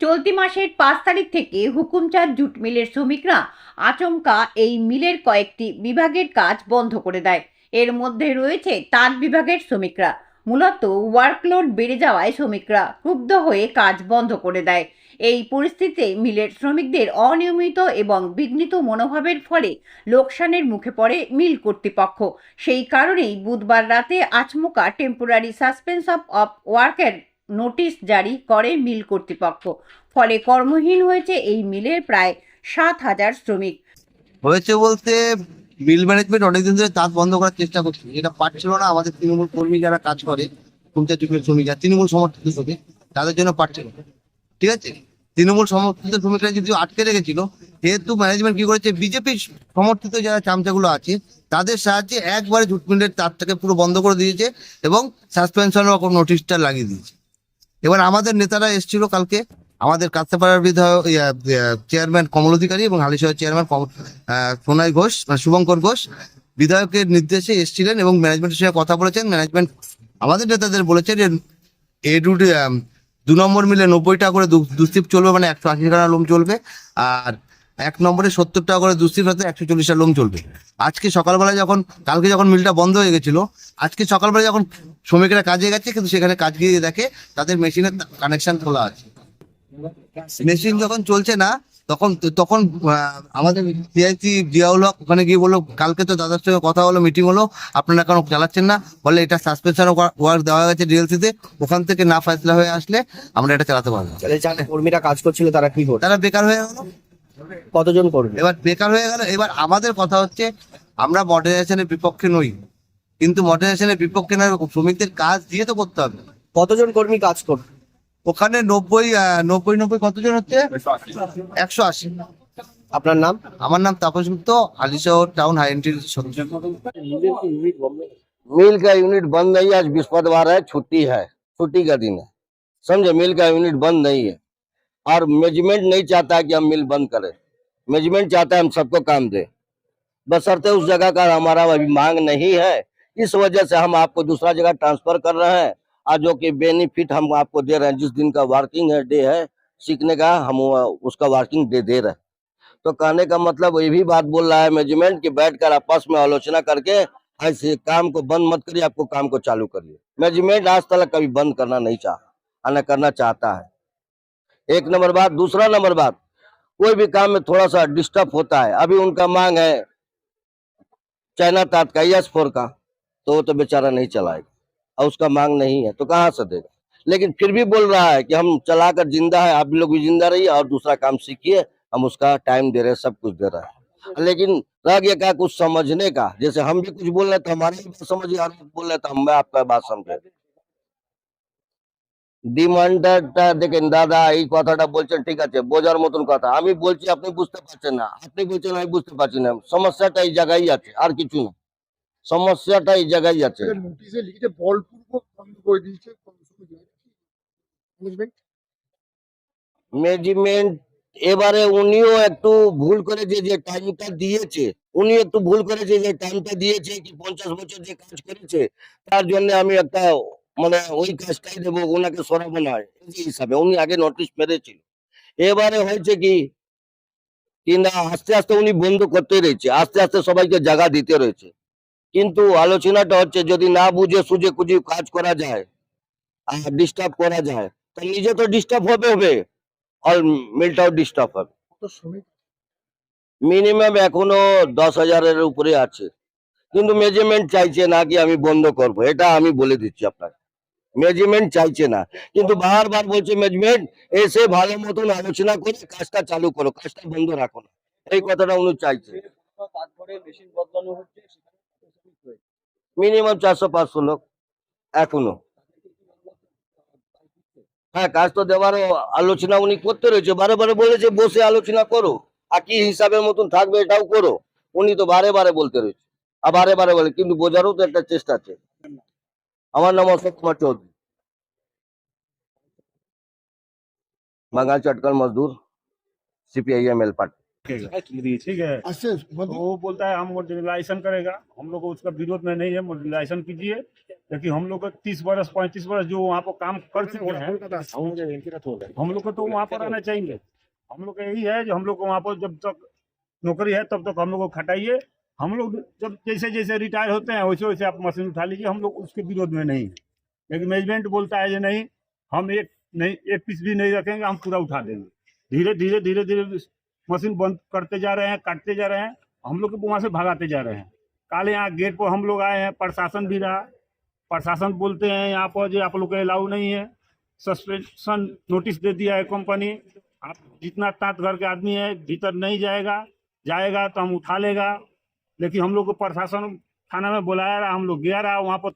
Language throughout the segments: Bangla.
চলতি মাসের পাঁচ তারিখ থেকে হুকুমচাঁদ জুট মিলের শ্রমিকরা আচমকা এই মিলের কয়েকটি বিভাগের কাজ বন্ধ করে দেয়। এর মধ্যে রয়েছে তাঁত বিভাগের শ্রমিকরা। মূলত ওয়ার্কলোড বেড়ে যাওয়ায় শ্রমিকরা ক্ষুব্ধ হয়ে কাজ বন্ধ করে দেয়। এই পরিস্থিতিতে মিলের শ্রমিকদের অনিয়মিত এবং বিঘ্নিত মনোভাবের ফলে লোকসানের মুখে পড়ে মিল কর্তৃপক্ষ। সেই কারণেই বুধবার রাতে আচমকা টেম্পোরারি সাসপেন্স অফ অফ ওয়ার্কের নোটিশ জারি করে মিল কর্তৃপক্ষ। ফলে কর্মহীন হয়েছে এই মিলের প্রায় সাত হাজার শ্রমিক। হয়েছে বলতে মিল ম্যানেজমেন্ট অনেকদিন ধরে তাঁত বন্ধ করার চেষ্টা করছে। যেটা পারছিল না আমাদের তৃণমূল কর্মী যারা কাজ করে শ্রমিকরা তৃণমূল সমর্থিত শ্রমিক, তাদের জন্য পারছিল। ঠিক আছে? তৃণমূল সমর্থিত শ্রমিকরা যদি আটকে রেখেছিল, যেহেতু ম্যানেজমেন্ট কি করেছে, বিজেপি সমর্থিত যারা চামচাগুলো আছে, তাদের সাহায্যে একবারে জুট মিলের তারটাকে পুরো বন্ধ করে দিয়েছে এবং সাসপেনশনের নোটিশটা লাগিয়ে দিয়েছে। এবার আমাদের নেতারা এসেছিল কালকে, আমাদের কাছাপাড়ার বিধায়ক চেয়ারম্যান কমল অধিকারী এবং হালিশহর চেয়ারম্যান সোনাই ঘোষ মানে শুভঙ্কর ঘোষ বিধায়কের নির্দেশে এসেছিলেন এবং ম্যানেজমেন্টের সঙ্গে কথা বলেছেন। ম্যানেজমেন্ট আমাদের নেতাদের বলেছে যে, এ রুটে দু নম্বর মিলে নব্বই টাকা করে দুস্তিপ চলবে মানে একশো আশি টাকা লোম চলবে আর এক নম্বরে সত্তর টাকা করে দুস্তিপ হাতে একশো চল্লিশ টাকা লোম চলবে। আজকে সকালবেলা যখন, কালকে যখন মিলটা বন্ধ হয়ে গেছিল, আজকে সকালবেলা যখন শ্রমিকরা কাজে গেছে কিন্তু সেখানে কাজ গিয়ে দেখে তাদের মেশিনের কানেকশন খোলা আছে। মেশিন যখন চলছে না তখন তখন আমাদের সিআইসি জিয়াউল হক ওখানে গিয়ে বলল কালকে তো দাদার সঙ্গে কথা হলো মিটিং হলো আপনারা কেন চালাচ্ছেন না? বলে এটা সাসপেনশন ওয়ার্ক দেওয়া গেছে ডিএলসিতে ওখান থেকে না ফাইসলা হয়ে আসলে আমরা এটা চালাতে পারব। কর্মীরা কাজ করছিল তারা কি করবে তারা বেকার হয়ে গেল। কতজন কর্মী? এবার বেকার হয়ে গেল এবার আমাদের কথা হচ্ছে আমরা মডার্নাইজেশনের বিপক্ষে নই। কিন্তু মডার্নাইজেশনের বিপক্ষে না শ্রমিকদের কাজ দিয়ে তো করতে হবে কতজন কর্মী কাজ করবে ওখানে নব্বই আহ, নব্বই নব্বই কতজন হচ্ছে একশো আশি আপনার নাম আমার নাম তাপস গুপ্ত আলিশহর টাউন হাইএনটির সদস্য मिल का यूनिट बंद नहीं है आज बृहस्पतिवार है छुट्टी है छुट्टी का दिन है समझे मिल का यूनिट बंद नहीं है और मैनेजमेंट नहीं चाहता है कि हम मिल बंद करें मैनेजमेंट चाहता है हम सबको काम दे बसरते उस जगह का हमारा अभी मांग नहीं है इस वजह से हम आपको दूसरा जगह ट्रांसफ़र कर रहे हैं। और जो कि बेनिफिट हम आपको दे रहे हैं, जिस दिन का वर्किंग है डे है, सीखने का हम उसका वर्किंग डे दे रहे हैं। तो कहने का मतलब ये भी बात बोल रहा है मैनेजमेंट कि बैठकर आपस में आलोचना करके ऐसे काम को बंद मत करिए, आपको काम को चालू करिए। मैनेजमेंट आज तक कभी बंद करना नहीं चाहा न करना चाहता है। एक नंबर बात, दूसरा नंबर बात, कोई भी काम में थोड़ा सा डिस्टर्ब होता है। अभी उनका मांग है चाइना तात का यस फोर का। तो वो तो बेचारा नहीं चलाएगा और उसका मांग नहीं है तो कहाँ से देगा लेकिन फिर भी बोल रहा है कि हम चलाकर जिंदा है आप भी लोग भी जिंदा रहिए और दूसरा काम सीखिए हम उसका टाइम दे रहे हैं सब कुछ दे रहे हैं लेकिन रह गया क्या कुछ समझने का जैसे हम भी कुछ बोल रहे तो हमारे भी बात समझिए और कुछ बोल रहे तो हम आपका बात समझे ডিমান্ডটা দেখেন দাদা এই কথাটা বলছেন ঠিক আছে বোঝার মতন কথা আমি বলছি আপনি বুঝতে পারছেন না আপনি বলছেন আমি বুঝতে পারছি না সমস্যাটা এই জায়গায় আছে আর কিছু না সমস্যাটা এই জায়গায় আছে নোটিশে লিখেছে বলপূর্বক বন্ধ করে দিয়েছে ম্যানেজমেন্ট ম্যানেজমেন্ট এবারে উনিও একটু ভুল করেছে যে টাইমটা দিয়েছে। উনি একটু ভুল করেছে যে টাইমটা দিয়েছে কি পঞ্চাশ বছর যে কাজ করেছে তার জন্য আমি একটা মানে ওই কাজটাই দেবো ওনাকে সরাবো না এই হিসাবে। উনি আগে নোটিশ মেরেছিল। এবারে হয়েছে কি কি না আস্তে আস্তে উনি বন্ধ করতে রয়েছে। আস্তে আস্তে সবাইকে জায়গা দিতে রয়েছে। কিন্তু আলোচনাটা হচ্ছে যদি না বুঝে সুঝে কুঝে কাজ করা যায় আর ডিস্টার্ব করা যায় তা নিজে তো ডিস্টার্ব হবে হবে। অল মিলটাও ডিস্টার্ব হবে। মিনিমাম এখনও দশ হাজারের উপরে আছে। কিন্তু মেজারমেন্ট চাইছে না কি আমি বন্ধ করব এটা আমি বলে দিচ্ছি আপনাকে। মেজারমেন্ট চাইছে না। কিন্তু বারবার বলছে ম্যানেজমেন্ট এসে ভালো মতন আলোচনা করে কাজটা চালু করো কাজটা বন্ধ রাখো না। এই কথাটা উনি চাইছে। মিনিমাম চারশো পাঁচশো লোক, এখনও। হ্যাঁ কাজ তো দেওয়ার আলোচনা উনি করতে রয়েছে। বারে বারে বলেছে বসে আলোচনা করো, আর কি হিসাবের মতন থাকবে এটাও করো। উনি তো বারে বারে বলতে রয়েছে। আর বারে বারে বলে, কিন্তু বোঝারও তো একটা চেষ্টা আছে। আমার নাম অশোক কুমার চৌধুরী। বাঙাল চটকাল মজদুর সিপিআইএম এল পার্টি ठीक है। अच्छा, मतलब- तो वो बोलता है हम करेगा। हम लोग उसका विरोध में नहीं है कीजिए। क्योंकि हम लोग तीस वर्ष पैंतीस वर्ष जो वहाँ पर काम कर चुके हैं हम लोग को तो वहाँ पर आना हम लोग यही है जो हम लोग को वहाँ पर जब तक नौकरी है तब तक हम लोग को खटाइए। हम लोग जब जैसे जैसे रिटायर होते हैं वैसे वैसे आप मशीन उठा लीजिए हम लोग उसके विरोध में नहीं। लेकिन मैनेजमेंट बोलता है ये नहीं हम एक नहीं एक पीस भी नहीं रखेंगे हम पूरा उठा देंगे। धीरे धीरे धीरे धीरे मशीन बंद करते जा रहे हैं, काटते जा रहे हैं, हम लोग को वहाँ से भगाते जा रहे हैं। कल यहाँ गेट पर हम लोग आए हैं, प्रशासन भी रहा। प्रशासन बोलते हैं, यहाँ पर जो आप लोग का अलाउ नहीं है। सस्पेंशन नोटिस दे दिया है कंपनी। आप जितना तात घर के आदमी है, भीतर नहीं जाएगा जाएगा तो हम उठा लेगा। लेकिन हम लोग को प्रशासन थाना में बुलाया रहा, हम लोग गया रहा, वहाँ पर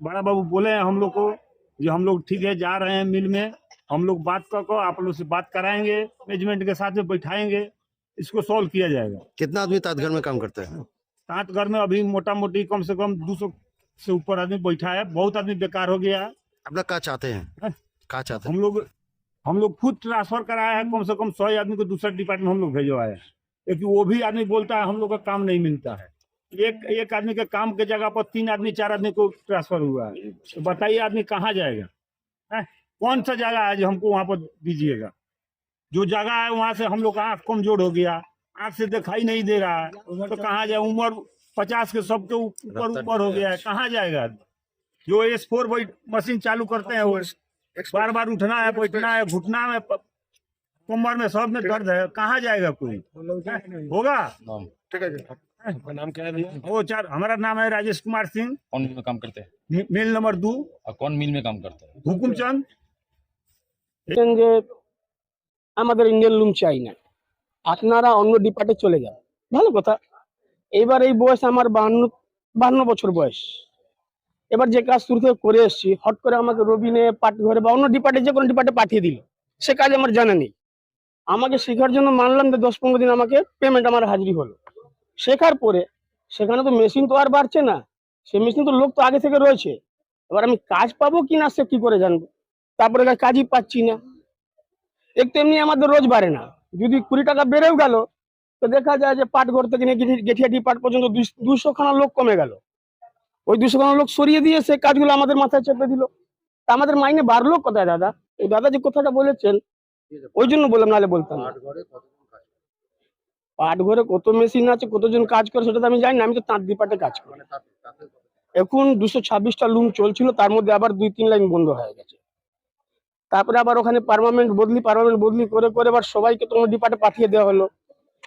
बड़ा बाबू बोले हैं हम लोग को, जो हम लोग ठीक है, जा रहे हैं मिल में। हम लोग बात कर को आप लोग से बात कराएँगे मैनेजमेंट के साथ में बैठाएँगे इसको सॉल्व किया जाएगा। कितना आदमी ताजघर में काम करता है? सात घर में अभी मोटा मोटी कम से कम दो सौ से ऊपर आदमी बैठा है बहुत आदमी बेकार हो गया। है अपना क्या चाहते हैं? हैं? क्या चाहते हैं? हम लोग हम लोग खुद ट्रांसफ़र कराया है कम से कम सौ आदमी को दूसरे डिपार्टमेंट हम लोग भेजवाए हैं। लेकिन वो भी आदमी बोलता है हम लोग का काम नहीं मिलता है। एक एक आदमी के काम के जगह पर तीन आदमी चार आदमी को ट्रांसफ़र हुआ है। तो बताइए आदमी कहाँ जाएगा? हैं? कौन सा जगह है जो हमको वहाँ पर दीजिएगा? जो जगह है वहाँ से हम लोग का आँख कमज़ोर हो गया। आँख से दिखाई नहीं दे रहा है। तो कहाँ जाए? उम्र पचास के सबके ऊपर ऊपर हो गया है। कहाँ जाएगा जो एस फोर मशीन चालू करते हैं वो बार बार उठना है बैठना है घुटना में कमर में सब में दर्द है। कहाँ जाएगा कोई? होगा? नाम। क्या है भैया? वो चार हमारा नाम है राजेश कुमार सिंह। कौन मिल में काम करते हैं? मिल नंबर दो। कौन मिल में काम करते हैं? हुकुम चंद। যে আমাদের ইন্ডিয়ান লুম চাই না। আপনারা অন্য ডিপার্টে চলে যান। ভালো কথা। এবার এই বয়স আমার বাহান্ন বছর বয়স। এবার যে কাজ শুরু থেকে করে এসেছি হট করে আমাকে রবিনে পাট ঘরে বা অন্য ডিপার্টে যে কোনো ডিপার্টে পাঠিয়ে দিল। সে কাজ আমার জানা নেই। আমাকে শেখার জন্য মানলাম যে দশ পনেরো দিন আমাকে পেমেন্ট আমার হাজিরি হলো। শেখার পরে সেখানে তো মেশিন তো আর বাড়ছে না। সে মেশিন তো লোক তো আগে থেকে রয়েছে। এবার আমি কাজ পাবো কি না সে কি করে জানব? তারপরে কাজ- কাজই পাচ্ছি না। একটু এমনি আমাদের রোজ বাড়ে না। যদি কুড়ি টাকা বেড়েও গেল তো দেখা যায় যে পাটঘর থেকে নিয়ে গেঠি- গেঠিয়াটি পাট পর্যন্ত দুশো খানা লোক কমে গেল। ওই দুশো খানা লোক সরিয়ে দিয়ে সে কাজগুলো আমাদের মাথায় চেপে দিল। তা আমাদের মাইনে বাড়লো কোথায় দাদা? ওই দাদা যে কথাটা বলেছেন ওই জন্য বললাম নাহলে বলতাম পাট ঘরে কত মেশিন আছে কতজন কাজ করে সেটা তো আমি জানি না। আমি তো তাঁত ডিপার্টে কাজ করি। এখন দুশো ছাব্বিশটা লুম চলছিল তার মধ্যে আবার দুই তিন লাইন বন্ধ হয়ে গেছে। তারপরে আবার ওখানে পার্মানেন্ট বদলি পার্মানেন্ট বদলি করে করে এবার সবাইকে তোমার ডিপার্টে পাঠিয়ে দেওয়া হলো।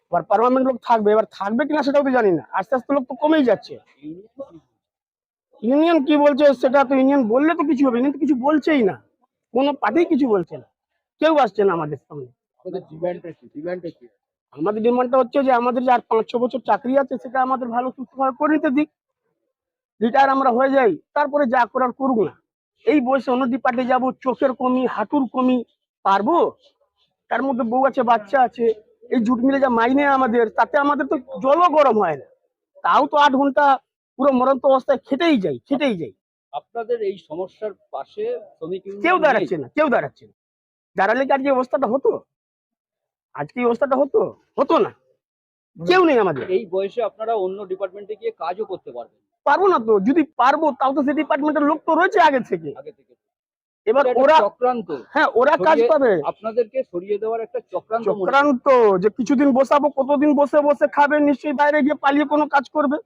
এবার পার্মানেন্ট লোক থাকবে এবার থাকবে কিনা সেটাও তো জানি না। আস্তে আস্তে লোক তো কমেই যাচ্ছে। ইউনিয়ন কি বলছে সেটা তো ইউনিয়ন বললে তো কিছু হবে ইউনিয়ন তো কিছু বলছেই না। কোনো পার্টি কিছু বলছে না। কেউ আসছে না আমাদের সামনে। আমাদের ডিমান্ডটা হচ্ছে যে আমাদের যে আর পাঁচ ছ বছর চাকরি আছে সেটা আমাদের ভালো সুস্থভাবে করে নিতে দিক। রিটায়ার আমরা হয়ে যাই তারপরে যা করার করুক না। এই বয়সে অন্য ডিপার্টে যাব চোখের কমি হাঁটুর কমি পারব? তার মধ্যে বউ আছে বাচ্চা আছে এই জুট মিলে যা মাইনে আমাদের তাতে আমাদের তো জলও গরম হয় না। তাও তো আট ঘণ্টা পুরো মরন্ত অবস্থায় খেটেই যাই খেটেই যাই। আপনাদের এই সমস্যার পাশে শ্রমিক কেউ? দাঁড়াচ্ছে না কেউ দাঁড়াচ্ছে না। দাঁড়ালে কি আজকে অবস্থাটা হতো? আজকে এই অবস্থাটা হতো? হতো না। কেউ নেই আমাদের। এই বয়সে আপনারা অন্য ডিপার্টমেন্টে গিয়ে কাজও করতে পারবেন পারব না তো? যদি পারব তাও তো সেই ডিপার্টমেন্টের লোক তো রয়েছে আগে থেকে। এবার ওরা চক্রান্ত। হ্যাঁ ওরা কাজ পাবে। আপনাদেরকে সরিয়ে দেওয়ার একটা চক্রান্ত চক্রান্ত যে কিছুদিন বসাবো কতদিন বসে বসে খাবে নিশ্চয়ই বাইরে গিয়ে পালিয়ে কোনো কাজ করবে।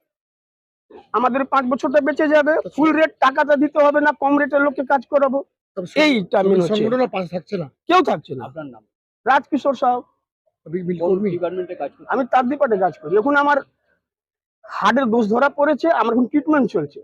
আমাদের পাঁচ বছরটা বেঁচে যাবে। ফুল রেট টাকাটা দিতে হবে না কম রেটের লোককে কাজ করাবো। সংগঠনের পাশে থাকছে না? কেউ থাকছে না। আপনার নাম? রাজকিশোর সাহ। আমি তার ডিপার্টে কাজ করি। এখন আমার হার্টের দোষ ধরা পড়েছে আমার এখন ট্রিটমেন্ট চলছে।